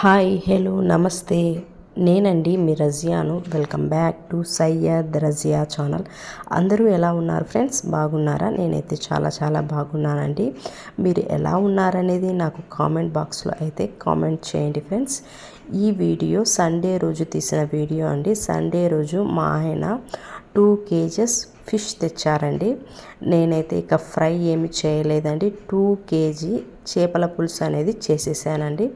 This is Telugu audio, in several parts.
హాయ్ హలో నమస్తే. నేనండి మీ రజియాను. Welcome back to Syed Razia channel. అందరూ ఎలా ఉన్నారు ఫ్రెండ్స్? బాగున్నారా? నేనైతే చాలా చాలా బాగున్నానండి. మీరు ఎలా ఉన్నారనేది నాకు కామెంట్ బాక్స్లో అయితే కామెంట్ చేయండి ఫ్రెండ్స్. ఈ వీడియో సండే రోజు తీసిన వీడియో అండి. సండే రోజు మా ఆయన టూ కేజెస్ ఫిష్ తెచ్చారండి. నేనైతే ఇక ఫ్రై ఏమి చేయలేదండి. టూ కేజీ చేపల పులుసు అనేది చేసేసానండి.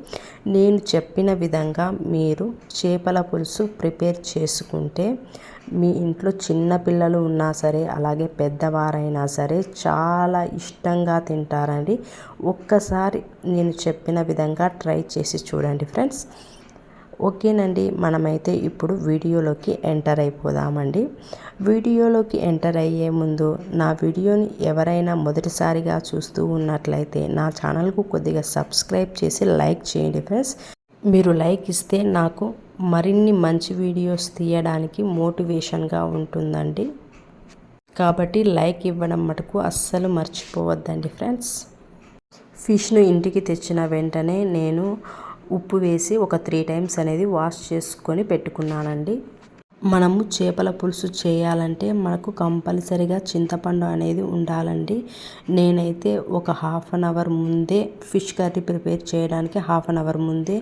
నేను చెప్పిన విధంగా మీరు చేపల పులుసు ప్రిపేర్ చేసుకుంటే మీ ఇంట్లో చిన్న పిల్లలు ఉన్నా సరే అలాగే పెద్దవారైనా సరే చాలా ఇష్టంగా తింటారండి. ఒక్కసారి నేను చెప్పిన విధంగా ట్రై చేసి చూడండి ఫ్రెండ్స్. ఓకేనండి మనమైతే ఇప్పుడు వీడియోలోకి ఎంటర్ అయిపోదామండి. వీడియోలోకి ఎంటర్ అయ్యే ముందు నా వీడియోని ఎవరైనా మొదటిసారిగా చూస్తూ ఉన్నట్లయితే నా ఛానల్కు కొద్దిగా సబ్స్క్రైబ్ చేసి లైక్ చేయండి ఫ్రెండ్స్. మీరు లైక్ ఇస్తే నాకు మరిన్ని మంచి వీడియోస్ తీయడానికి మోటివేషన్గా ఉంటుందండి. కాబట్టి లైక్ ఇవ్వడం మటుకు అస్సలు మర్చిపోవద్దండి ఫ్రెండ్స్. ఫిష్ను ఇంటికి తెచ్చిన వెంటనే నేను ఉప్పు వేసి ఒక త్రీ టైమ్స్ అనేది వాష్ చేసుకొని పెట్టుకున్నానండి. మనము చేపల పులుసు చేయాలంటే మనకు కంపల్సరిగా చింతపండు అనేది ఉండాలండి. నేనైతే ఒక హాఫ్ అన్ అవర్ ముందే ఫిష్ కర్రీ ప్రిపేర్ చేయడానికి హాఫ్ అన్ అవర్ ముందే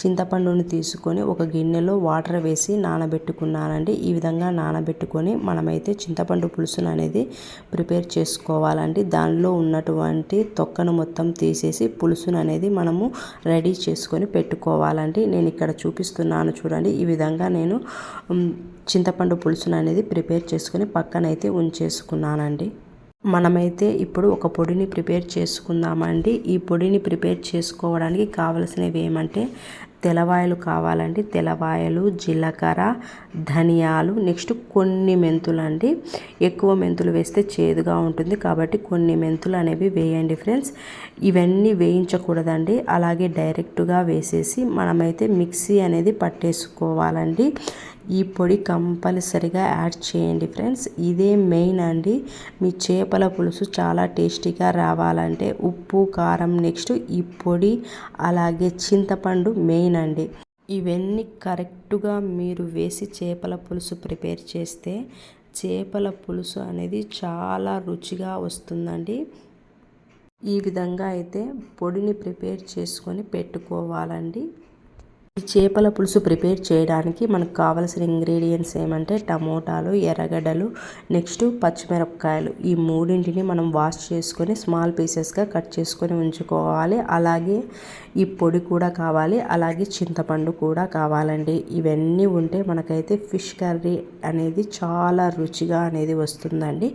చింతపండుని తీసుకొని ఒక గిన్నెలో వాటర్ వేసి నానబెట్టుకున్నానండి. ఈ విధంగా నానబెట్టుకొని మనమైతే చింతపండు పులుసును అనేది ప్రిపేర్ చేసుకోవాలండి. దానిలో ఉన్నటువంటి తొక్కను మొత్తం తీసేసి పులుసును అనేది మనము రెడీ చేసుకొని పెట్టుకోవాలండి. నేను ఇక్కడ చూపిస్తున్నాను చూడండి. ఈ విధంగా నేను చింతపండు పులుసును అనేది ప్రిపేర్ చేసుకుని పక్కనైతే ఉంచేసుకున్నానండి. మనమైతే ఇప్పుడు ఒక పొడిని ప్రిపేర్ చేసుకుందామండి. ఈ పొడిని ప్రిపేర్ చేసుకోవడానికి కావలసినవి ఏమంటే తెల్లవాయలు కావాలండి. తెలవాయలు జీలకర్ర ధనియాలు నెక్స్ట్ కొన్ని మెంతులు అండి ఎక్కువ మెంతులు వేస్తే చేదుగా ఉంటుంది. కాబట్టి కొన్ని మెంతులు అనేవి వేయండి ఫ్రెండ్స్. ఇవన్నీ వేయించకూడదండి. అలాగే డైరెక్ట్గా వేసేసి మనమైతే మిక్సీ అనేది పట్టేసుకోవాలండి. ఈ పొడి కంపల్సరిగా యాడ్ చేయండి ఫ్రెండ్స్. ఇదే మెయిన్ అండి. మీ చేపల పులుసు చాలా టేస్టీగా రావాలంటే ఉప్పు కారం నెక్స్ట్ ఈ పొడి అలాగే చింతపండు మెయిన్ అండి ఇవన్నీ కరెక్ట్గా మీరు వేసి చేపల పులుసు ప్రిపేర్ చేస్తే చేపల పులుసు అనేది చాలా రుచిగా వస్తుందండి. ఈ విధంగా అయితే పొడిని ప్రిపేర్ చేసుకొని పెట్టుకోవాలండి. ఈ చేపల పులుసు ప్రిపేర్ చేయడానికి మనకు కావలసిన ఇంగ్రీడియంట్స్ ఏమంటే టమోటాలు ఎర్రగడ్డలు నెక్స్ట్ పచ్చిమిరపకాయలు. ఈ మూడింటిని మనం వాష్ చేసుకొని స్మాల్ పీసెస్గా కట్ చేసుకొని ఉంచుకోవాలి. అలాగే ఈ పొడి కూడా కావాలి. అలాగే చింతపండు కూడా కావాలండి. ఇవన్నీ ఉంటే మనకైతే ఫిష్ కర్రీ అనేది చాలా రుచిగా అనేది వస్తుందండి.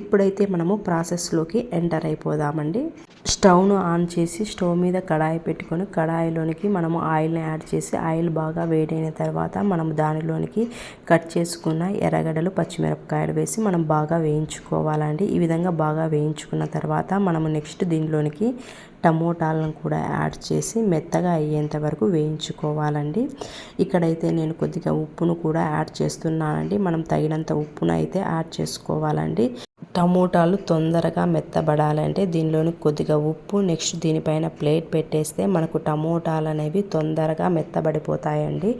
ఇప్పుడైతే మనము ప్రాసెస్లోకి ఎంటర్ అయిపోదామండి. స్టవ్ను ఆన్ చేసి స్టవ్ మీద కడాయి పెట్టుకొని కడాయిలోనికి మనము ఆయిల్ని యాడ్ చేసి ఆయిల్ బాగా వేడైన తర్వాత మనం దానిలోనికి కట్ చేసుకున్న ఎర్రగడ్డలు పచ్చిమిరపకాయలు వేసి మనం బాగా వేయించుకోవాలండి. ఈ విధంగా బాగా వేయించుకున్న తర్వాత మనం నెక్స్ట్ దీనిలోనికి టమోటాలను కూడా యాడ్ చేసి మెత్తగా అయ్యేంత వరకు వేయించుకోవాలండి. ఇక్కడైతే నేను కొద్దిగా ఉప్పును కూడా యాడ్ చేస్తున్నానండి. మనం తగినంత ఉప్పును అయితే యాడ్ చేసుకోవాలండి. టమోటాలు తొందరగా మెత్తబడాలంటే దీనిలోని కొద్దిగా ఉప్పు నెక్స్ట్ దీనిపైన ప్లేట్ పెట్టేస్తే మనకు టమోటాలు అనేవి తొందరగా మెత్తబడిపోతాయండి.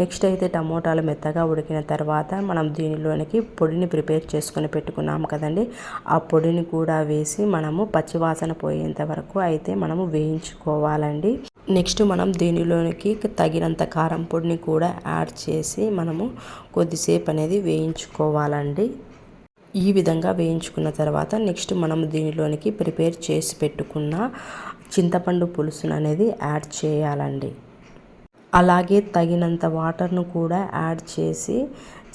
నెక్స్ట్ అయితే టమోటాలు మెత్తగా ఉడికిన తర్వాత మనం దీనిలోనికి పొడిని ప్రిపేర్ చేసుకొని పెట్టుకున్నాం కదండి. ఆ పొడిని కూడా వేసి మనము పచ్చివాసన పోయేంత వరకు అయితే మనము వేయించుకోవాలండి. నెక్స్ట్ మనం దీనిలోనికి తగినంత కారం పొడిని కూడా యాడ్ చేసి మనము కొద్దిసేపు అనేది వేయించుకోవాలండి. ఈ విధంగా వేయించుకున్న తర్వాత నెక్స్ట్ మనం దీనిలోనికి ప్రిపేర్ చేసి పెట్టుకున్న చింతపండు పులుసును అనేది యాడ్ చేయాలండి. అలాగే తగినంత వాటర్ను కూడా యాడ్ చేసి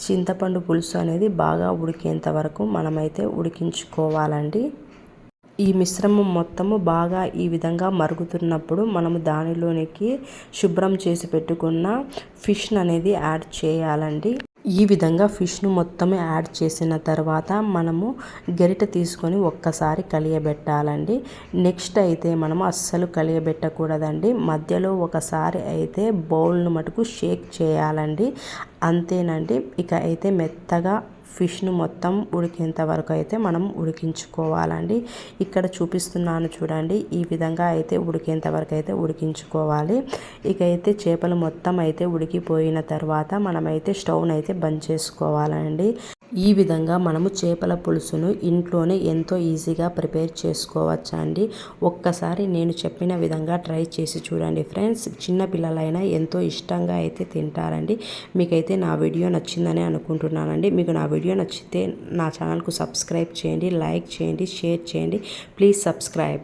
చింతపండు పులుసు అనేది బాగా ఉడికేంత వరకు మనమైతే ఉడికించుకోవాలండి. ఈ మిశ్రమం మొత్తము బాగా ఈ విధంగా మరుగుతున్నప్పుడు మనము దానిలోనికి శుభ్రం చేసి పెట్టుకున్న ఫిష్ అనేది యాడ్ చేయాలండి. ఈ విధంగా ఫిష్ను మొత్తం యాడ్ చేసిన తర్వాత మనము గరిట తీసుకొని ఒక్కసారి కలియబెట్టాలండి. నెక్స్ట్ అయితే మనము అస్సలు కలియబెట్టకూడదండి. మధ్యలో ఒకసారి అయితే బౌల్ను మటుకు షేక్ చేయాలండి. అంతేనండి. ఇక అయితే మెత్తగా ఫిష్ను మొత్తం ఉడికేంత వరకు అయితే మనం ఉడికించుకోవాలండి. ఇక్కడ చూపిస్తున్నాను చూడండి ఈ విధంగా అయితే ఉడికేంత వరకు అయితే ఉడికించుకోవాలి. ఇక అయితే చేపలు మొత్తం అయితే ఉడికిపోయిన తర్వాత మనమైతే స్టవ్ని అయితే బంద్ చేసుకోవాలండి. ఈ విధంగా మనము చేపల పులుసును ఇంట్లోనే ఎంతో ఈజీగా ప్రిపేర్ చేసుకోవచ్చండి ఒక్కసారి నేను చెప్పిన విధంగా ట్రై చేసి చూడండి ఫ్రెండ్స్. చిన్న పిల్లలైనా ఎంతో ఇష్టంగా అయితే తింటారండి. మీకైతే నా వీడియో నచ్చిందని అనుకుంటున్నానండి. మీకు నా వీడియో నచ్చితే నా ఛానల్కు సబ్స్క్రైబ్ చేయండి లైక్ చేయండి షేర్ చేయండి. Please subscribe.